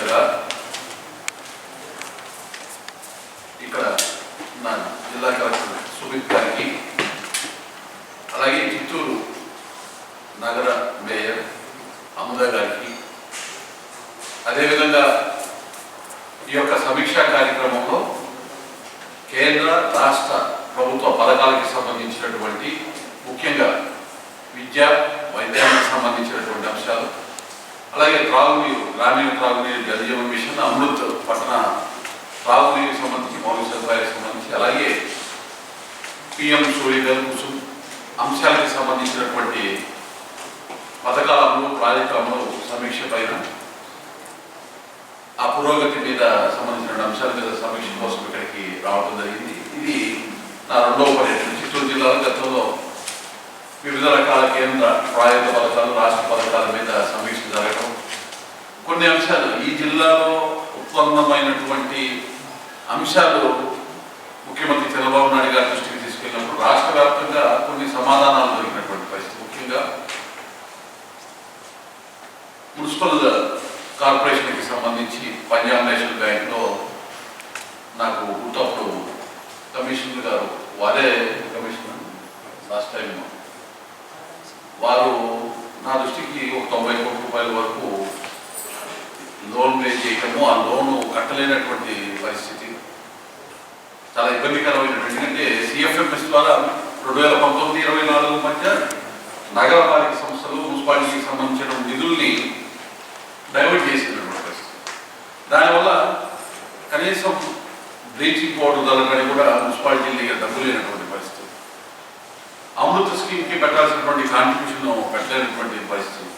సమన్వయకర్తగా ఇక్కడ నా జిల్లా కలెక్టర్ సుమిత్ గారికి. అలాగే చిత్తూరు నగర మేయర్ అముద గారికి. అదేవిధంగా ఈ యొక్క సమీక్షా కార్యక్రమంలో కేంద్ర రాష్ట్ర ప్రభుత్వ పథకాలకి సంబంధించినటువంటి ముఖ్యంగా విద్య వైద్యానికి సంబంధించినటువంటి అంశాలు అలాగే త్రాగునీరు గ్రామీణ త్రాగునీరు జలజీవన మిషన్ అమృత్ పట్టణ త్రాగునీరు సంబంధించి మౌలిక సదుపాయాలకు సంబంధించి అలాగే పిఎం సూర్యగల్ కుసుమ్ అంశాలకు సంబంధించినటువంటి పథకాల అమలు ప్రాజెక్టు అమలు సమీక్ష పైన ఆ పురోగతి మీద సంబంధించిన అంశాల మీద సమీక్ష కోసం ఇక్కడికి రావడం జరిగింది. ఇది నా రెండవ పర్యటన. చిత్తూరు జిల్లాలో గతంలో వివిధ రకాల కేంద్ర ప్రాయోగిక పథకాలు రాష్ట్ర పథకాల మీద సమీక్ష జరగడం కొన్ని అంశాలు ఈ జిల్లాలో ఉత్పన్నమైనటువంటి అంశాలు ముఖ్యమంత్రి చంద్రబాబు నాయుడు గారి దృష్టికి తీసుకెళ్ళినప్పుడు రాష్ట్ర వ్యాప్తంగా కొన్ని సమాధానాలు దొరికినటువంటి పరిస్థితి. ముఖ్యంగా మున్సిపల్ కార్పొరేషన్కి సంబంధించి పంజాబ్ నేషనల్ బ్యాంక్లో నాకు గుర్తప్పుడు కమిషనర్ గారు వారే కమిషనర్ లాస్ట్ టైం వారు నా దృష్టికి ఒక తొంభై కోట్ల రూపాయల వరకు లోన్ పే చేయటము ఆ లోను కట్టలేనటువంటి పరిస్థితి. చాలా ఇబ్బందికరమైనటువంటి ఎందుకంటే సిఎఫ్ఎంఎస్ ద్వారా రెండు వేల పంతొమ్మిది ఇరవై నాలుగు మధ్య నగరపాలిక సంస్థలు మున్సిపాలిటీకి సంబంధించిన నిధుల్ని డైవర్ట్ చేసినటువంటి పరిస్థితి. దానివల్ల కనీసం బ్లీచింగ్ పౌడర్ ధరలని కూడా మున్సిపాలిటీ దగ్గర డబ్బు లేనటువంటి అమృత స్కీమ్కి పెట్టాల్సినటువంటి కాంట్రిబ్యూషన్ పెట్టలేనటువంటి పరిస్థితి.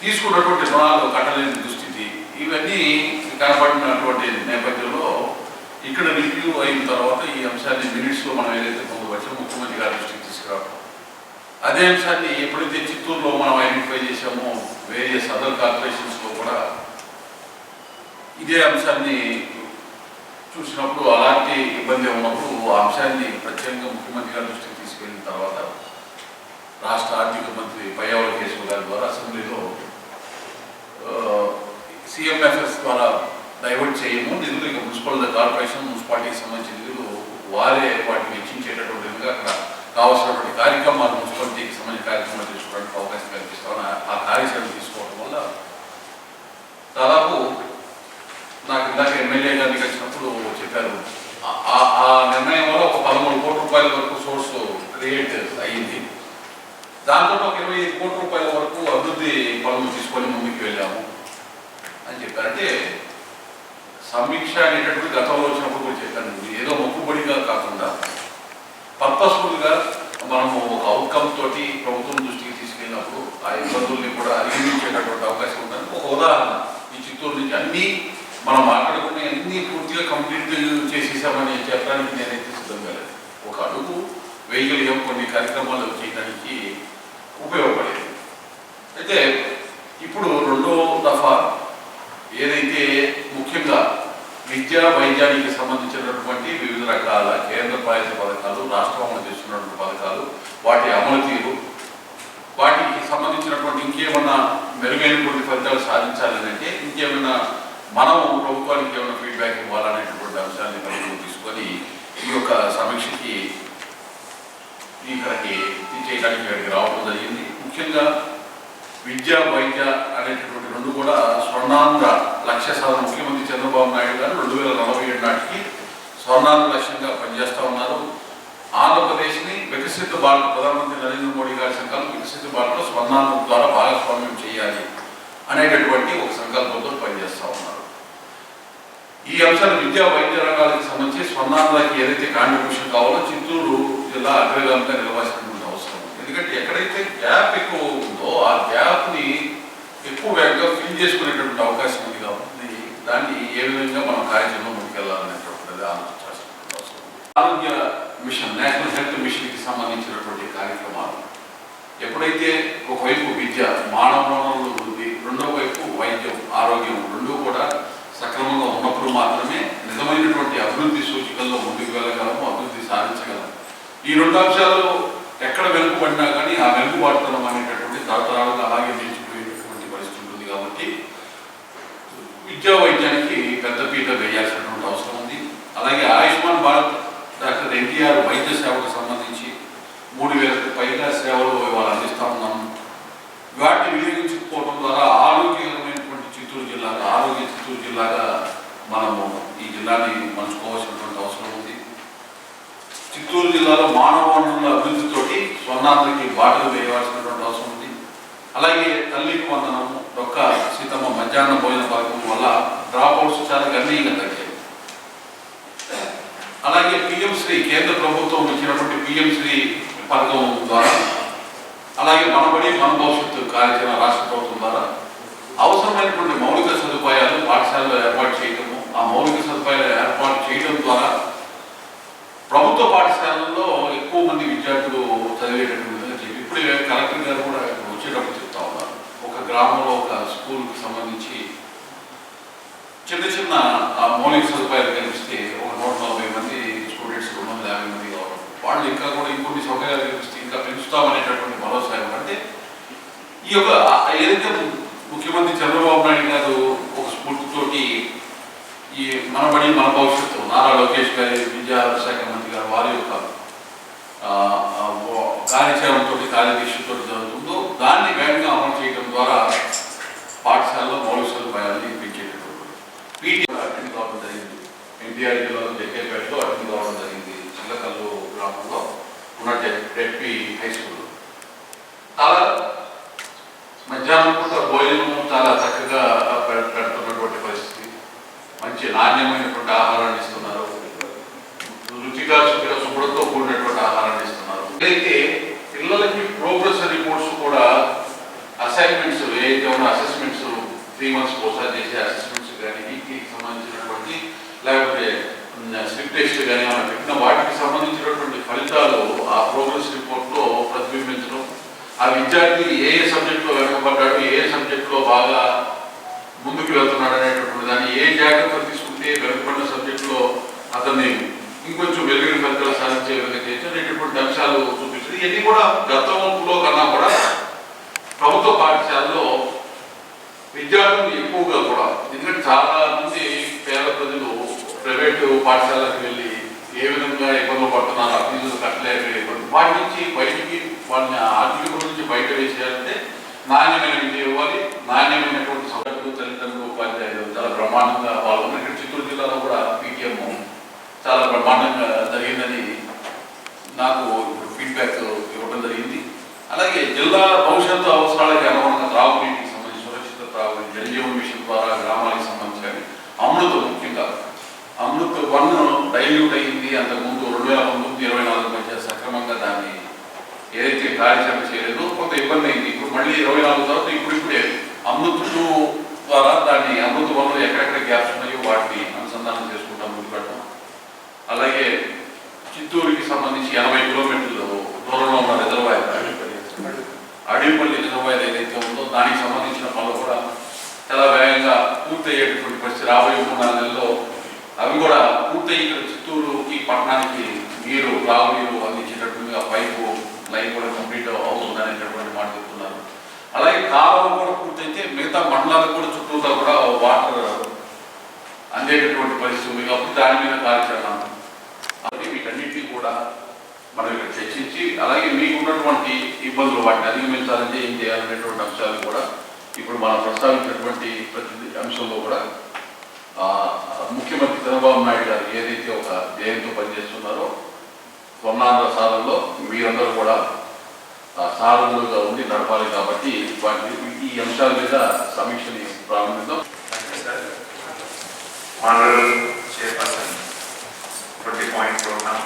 తీసుకున్నటువంటి రుణాలు కట్టలేని దుస్థితి. ఇవన్నీ కనబడినటువంటి నేపథ్యంలో ఇక్కడ రివ్యూ అయిన తర్వాత ఈ అంశాన్ని మినిట్స్లో మనం ఏదైతే పొందవచ్చో ముఖ్యమంత్రి గారి దృష్టికి తీసుకురావడం. అదే అంశాన్ని ఎప్పుడైతే చిత్తూరులో మనం ఐడెంటిఫై చేశామో వేరియస్ అదర్ కార్పొరేషన్స్లో కూడా ఇదే అంశాన్ని చూసినప్పుడు అలాంటి ఇబ్బంది ఉన్నప్పుడు ఆ అంశాన్ని ప్రత్యేకంగా ముఖ్యమంత్రి గారి దృష్టికి తీసుకెళ్ళిన తర్వాత రాష్ట్ర ఆర్థిక మంత్రి పయ్యావల కేశవ గారి ద్వారా అసెంబ్లీలో సిఎంఎఫ్ఎస్ ద్వారా డైవర్ట్ చేయము. నిధులు ఇక మున్సిపల్ కార్పొరేషన్ మున్సిపాలిటీకి సంబంధించిన నిధులు వారే వాటిని వెచ్చించేటటువంటి విధంగా అక్కడ కావాల్సినటువంటి కార్యక్రమాలు మున్సిపాలిటీకి సంబంధించిన కార్యక్రమాలు తీసుకోవడానికి అవకాశం కల్పిస్తామని ఆ కార్యక్రమం తీసుకోవడం వల్ల దాదాపు నాకు ఇందాక ఎమ్మెల్యే గారిని కలిసినప్పుడు చెప్పారు ఆ- నిర్ణయం వల్ల ఒక పదమూడు కోట్ల రూపాయల వరకు సోర్స్ క్రియేట్ అయ్యింది దాంతో ఒక ఇరవై ఐదు కోట్ల రూపాయల వరకు అభివృద్ధి పనులు తీసుకొని ముందుకు వెళ్ళాము అని చెప్పారు అంటే సమీక్ష అనేటటువంటి గతంలో వచ్చినప్పుడు కూడా చెప్పాను. ఏదో మొక్కుబడిగా కాకుండా పర్పస్ఫుల్గా మనము ఒక అవుట్కమ్ తోటి ప్రభుత్వం దృష్టికి తీసుకెళ్ళినప్పుడు ఆ ఇబ్బందుల్ని కూడా అధిగమించేటటువంటి అవకాశం ఉందని ఒక ఉదాహరణ ఈ చిత్తూరు నుంచి అన్ని మనం మాట్లాడుకునే అన్ని పూర్తిగా కంప్లీట్ చేసేసామని చెప్పడానికి నేనైతే సిద్ధంగా లేదు ఒక అడుగు వేయగలిగాం కొన్ని కార్యక్రమాలు చేయడానికి ఉపయోగపడేది అయితే ఇప్పుడు రెండో దఫా ఏదైతే ముఖ్యంగా విద్య వైద్యానికి సంబంధించినటువంటి వివిధ రకాల కేంద్ర పాలిత పథకాలు రాష్ట్రం అమలు చేస్తున్నటువంటి పథకాలు వాటి అమలు తీరు వాటికి సంబంధించినటువంటి ఇంకేమన్నా మెరుగైనటువంటి ఫలితాలు సాధించాలని అంటే ఇంకేమైనా మనం ప్రభుత్వానికి ఏమైనా ఫీడ్బ్యాక్ ఇవ్వాలనేటువంటి అంశాన్ని పరిగణలోకి తీసుకొని ఈ యొక్క సమీక్షకి ఇక్కడికి చేయడానికి ఇక్కడికి రావడం జరిగింది. ముఖ్యంగా విద్య వైద్య అనేటటువంటి రెండు కూడా స్వర్ణాంధ్ర లక్ష్య సాధన ముఖ్యమంత్రి చంద్రబాబు నాయుడు గారు రెండు వేల నలభై ఏడు నాటికి స్వర్ణాంధ్ర లక్ష్యంగా పనిచేస్తూ ఉన్నారు. ఆంధ్రప్రదేశ్ని వికసిత భారత్ ప్రధానమంత్రి నరేంద్ర మోడీ గారి సంకల్పం వికసిత భారత్లో స్వర్ణాంధ్ర ద్వారా భాగస్వామ్యం చేయాలి అనేటటువంటి ఒక సంకల్పంతో పనిచేస్తూ ఉన్నారు. ఈ అంశాలు విద్యా వైద్య రంగాలకు సంబంధించి స్వర్ణాంధ్రకి ఏదైతే కాంట్రిబ్యూషన్ కావాలో చిత్తూరు జిల్లా అగ్రగామిగా నిలవాల్సినటువంటి ఎందుకంటే ఎక్కడైతే గ్యాప్ ఎక్కువ ఉందో ఆ గ్యాప్ని ఎక్కువ వేగంగా ఫిల్ చేసుకునేటువంటి అవకాశం ఉంది కాబట్టి దాన్ని ఏ విధంగా మనం కార్యక్రమంలో ముందుకెళ్ళాలనేటువంటిది ఆలోచించాల్సినటువంటి ఆరోగ్య మిషన్ నేషనల్ హెల్త్ మిషన్కి సంబంధించినటువంటి కార్యక్రమాలు. ఎప్పుడైతే ఒకవైపు విద్య మానవ వనరుల వృద్ధి రెండవ వైపు వైద్యం ఆరోగ్యం రెండూ కూడా సక్రమంగా ఉన్నప్పుడు మాత్రమే నిజమైనటువంటి అభివృద్ధి సూచికల్లో ముందుకు వెళ్ళగలము అభివృద్ధి సాధించగలము. ఈ రెండు అంశాలు ఎక్కడ వెనుకబడినా కానీ ఆ వెనుకబాటుతనం అనేటటువంటి తరతరాలుగా అలాగే నిలిచిపోయేటటువంటి పరిస్థితి ఉంటుంది కాబట్టి విద్యా వైద్యానికి పెద్దపీట వేయాల్సినటువంటి అవసరం ఉంది. అలాగే ఆయుష్మాన్ భారత్ డాక్టర్ ఎన్టీఆర్ వైద్య సేవకు సంబంధించి మూడు వేలకు పైగా సేవలు ఇవాళ అందిస్తా ఉన్నాం. వాటిని వినియోగించుకోవడం ద్వారా ఆరోగ్యకరమైనటువంటి చిత్తూరు జిల్లాగా ఆరోగ్య చిత్తూరు జిల్లాగా మనము ఈ జిల్లాని మలుచుకోవాల్సినటువంటి చిత్తూరు జిల్లాలో మానవ వనరుల అభివృద్ధితోటి స్వర్ణాద్రికి బాటలు వేయవలసినటువంటి అవసరం ఉంది. అలాగే తల్లికి వందనము డొక్క సీతమ్మ మధ్యాహ్న భోజన పథకం వల్ల డ్రాప్ అవుట్స్ చాలా గణనీయంగా తగ్గాయి. అలాగే పిఎం శ్రీ కేంద్ర ప్రభుత్వం ఇచ్చినటువంటి పిఎం శ్రీ పథకం ద్వారా అలాగే మనబడి మన భవిష్యత్తు కార్యాచరణ రాష్ట్ర ప్రభుత్వం ద్వారా అవసరమైనటువంటి మౌలిక సదుపాయాలు పాఠశాలలో ఏర్పాటు చేయటము ఆ మౌలిక సదుపాయాలు ఏర్పాటు చేయడం ద్వారా ప్రభుత్వ పాఠశాలల్లో ఎక్కువ మంది విద్యార్థులు చదివేటటువంటి విధంగా చెప్పి ఇప్పుడు కలెక్టర్ గారు కూడా వచ్చేటప్పుడు చెప్తా ఉన్నారు. ఒక గ్రామంలో ఒక స్కూల్కి సంబంధించి చిన్న చిన్న ఆ మౌలిక సదుపాయాలు కల్పిస్తే ఒక నూట నలభై మంది స్టూడెంట్స్ రెండు వందల యాభై మంది కావడం వాళ్ళు ఇంకా కూడా ఇంకొన్ని సౌకర్యాలు కల్పిస్తే ఇంకా పెంచుతామనేటటువంటి భరోసా ఇవ్వాలంటే ఈ యొక్క ఆ- ఏదైతే ము- ముఖ్యమంత్రి చంద్రబాబు నాయుడు గారు ఒక స్ఫూర్తితోటి ఈ మన బడి మన భవిష్యత్తు నారా లోకేష్ గారి విద్యా శాఖ మంత్రి గారు వారి యొక్క ఆ, ఆ, ఓ- కార్యాచరణతో కార్యదీక్షతో జరుగుతుందో దాన్ని వేగంగా అమలు చేయడం ద్వారా పాఠశాలలో మౌలిక సదుపాయాలని ఇప్పించేటటువంటి పీటీ అటెండ్ కావడం జరిగింది. ఎన్టీఆర్ జిల్లాలో జగ్గేపేటలో అటెండ్ కావడం జరిగింది. చిల్లకల్లు గ్రామంలో ఉన్న టెప్పి హై స్కూల్. చాలా మధ్యాహ్నం పూట భోజనం చాలా చక్కగా పెడుతున్నటువంటి పరిస్థితి. మంచి నాణ్యమైనటువంటి ఆహారాన్ని ఇస్తున్నారు. రుచిగా శుచిగా శుభ్రంతో కూడినటువంటి ఆహారాన్ని ఇస్తున్నారు. ఏదైతే పిల్లలకి ప్రోగ్రెస్ రిపోర్ట్స్ కూడా అసైన్మెంట్స్ ఏదైతే ఉన్న అసెస్మెంట్స్ త్రీ మంత్స్ ఒకసారి చేసే అసెస్మెంట్స్ కానీ వీటికి సంబంధించినటువంటి లేకపోతే స్లిప్ టెస్ట్ కానీ మనం పెట్టిన వాటికి సంబంధించినటువంటి ఫలితాలు ఆ ప్రోగ్రెస్ రిపోర్ట్లో ప్రతిబింబించడం. ఆ విద్యార్థి ఏ ఏ సబ్జెక్ట్లో వెనకబడ్డాడు ఏ ఏ సబ్జెక్ట్లో బాగా ముందుకు వెళ్తున్నాడు అనేటటువంటి దాన్ని ఏ జాగ్రత్తలు తీసుకుంటే వెనుకబడిన సబ్జెక్టులో అతన్ని ఇంకొంచెం వెలుగుని ఫలితాలు సాధించే విధంగా చేయొచ్చు అనేటటువంటి అంశాలు చూపిస్తుంది ఇవన్నీ కూడా గతంలో కన్నా కూడా ప్రభుత్వ పాఠశాలలో విద్యార్థులు ఎక్కువగా కూడా ఎందుకంటే చాలా మంది పేద ప్రజలు ప్రైవేటు పాఠశాలకు వెళ్ళి ఏ విధంగా ఇబ్బందులు పడుతున్నారు ఫీజులు కట్టలేక వాటి నుంచి బయటికి వాళ్ళని ఆర్థిక నుంచి బయట వేసేయాలంటే నాణ్యమైన విద్య ఇవ్వాలి. నాణ్యమైనటువంటి సౌకర్యాలు తల్లిదండ్రులు ఉపాధ్యాయులు చాలా బ్రహ్మాండంగా పాల్గొన్నారు ఇక్కడ చిత్తూరు జిల్లాలో కూడా పీటీఎం చాలా బ్రహ్మాండంగా జరిగిందని నాకు ఇప్పుడు ఫీడ్బ్యాక్ ఇవ్వడం జరిగింది. అలాగే జిల్లా భవిష్యత్తు అవసరాలకి అనుగుణంగా త్రాగునీటికి సంబంధించి సురక్షిత త్రాగునీటి జలజీవన్ మిషన్ ద్వారా గ్రామాలకు సంబంధించి అమృతం ముఖ్యంగా. అమృత్ వన్ డైల్యూట్ అయింది అంతకుముందు రెండు వేల పంతొమ్మిది ఇరవై నాలుగు మధ్య సక్రమంగా దాన్ని ఏదైతే కార్యాచరణ చేయలేదో కొంత ఇబ్బంది అయింది. ఇప్పుడు మళ్ళీ ఇరవై నాలుగు తర్వాత ఇప్పుడు ఇప్పుడే అమృత్ టూ ద్వారా దాన్ని అమృత వన్లో ఎక్కడెక్కడ గ్యాప్స్ ఉన్నాయో వాటిని అనుసంధానం చేసుకుంటాం ముందుకట్టడం అలాగే చిత్తూరుకి సంబంధించి ఎనభై కిలోమీటర్లు దూరంలో ఉన్న రిజర్వాయర్ అడిపల్లి అడిపల్లి రిజర్వాయర్ ఏదైతే ఉందో దానికి సంబంధించిన పనులు కూడా చాలా వేగంగా పూర్తయ్యేటటువంటి పరిస్థితి రాబోయే మూడు నాలుగు నెలల్లో అవి కూడా పూర్తయి ఇక్కడ చిత్తూరుకి పట్టణానికి నీరు తాగునీరు అందించేటట్టుగా పైపు లైన్ కూడా కంప్లీట్ అవుతుందనేటటువంటి మాట చెప్తున్నారు. అలాగే కాలువ కూడా పూర్తయితే మిగతా మండలాలకు కూడా చుట్టూతా కూడా వాటర్ అందేటటువంటి పరిస్థితి ఉంది కాబట్టి దాని మీద కార్యాచరణ. అలాగే వీటన్నిటినీ కూడా మనం ఇక్కడ చర్చించి అలాగే మీకు ఉన్నటువంటి ఇబ్బందులు వాటిని అధిగమించాలంటే ఏం చేయాలనేటువంటి అంశాలు కూడా ఇప్పుడు మనం ప్రస్తావించినటువంటి ప్రతి అంశంలో కూడా ముఖ్యమంత్రి చంద్రబాబు నాయుడు గారు ఏదైతే ఒక ధ్యేయంతో పనిచేస్తున్నారో స్వర్ణాంధ్ర సాధనలో మీరందరూ కూడా ఆ, సాధనలుగా ఉండి నడపాలి కాబట్టి వాటి ఈ అంశాల మీద సమీక్షని ప్రారంభిద్దాం. Twenty point programme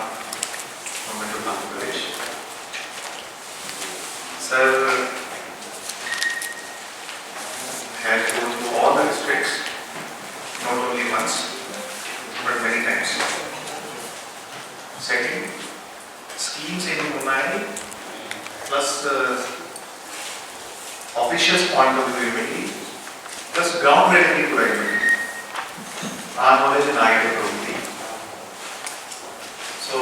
ground reality కూడా ఆ నాలెడ్జ్ నా దగ్గర సో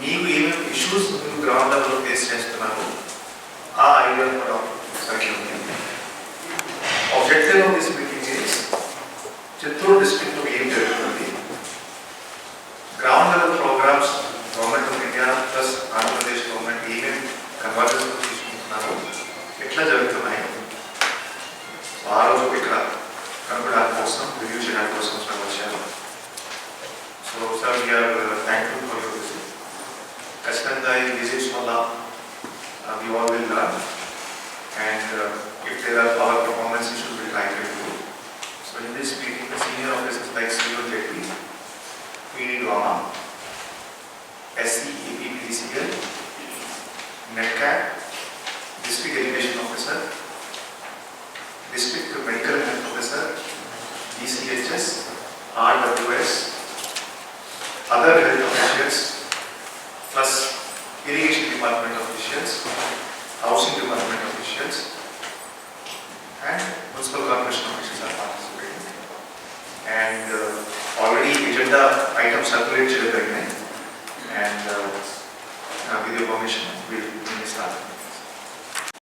మీకు ఏమేమి ఇష్యూస్ మీరు గ్రౌండ్ లెవెల్లో ఫేస్ చేస్తున్నారు? ఆ ఐడియా కూడా సరిగ్గా ఉంది objective of this meeting is Chittoor డిస్ట్రిక్ట్లో ఏం జరుగుతుంది? Ground level programmes other health officials, plus irrigation department officials, housing department officials, and municipal corporation officials are participating. And uh, already agenda items circulated by me, and uh, with your permission, we'll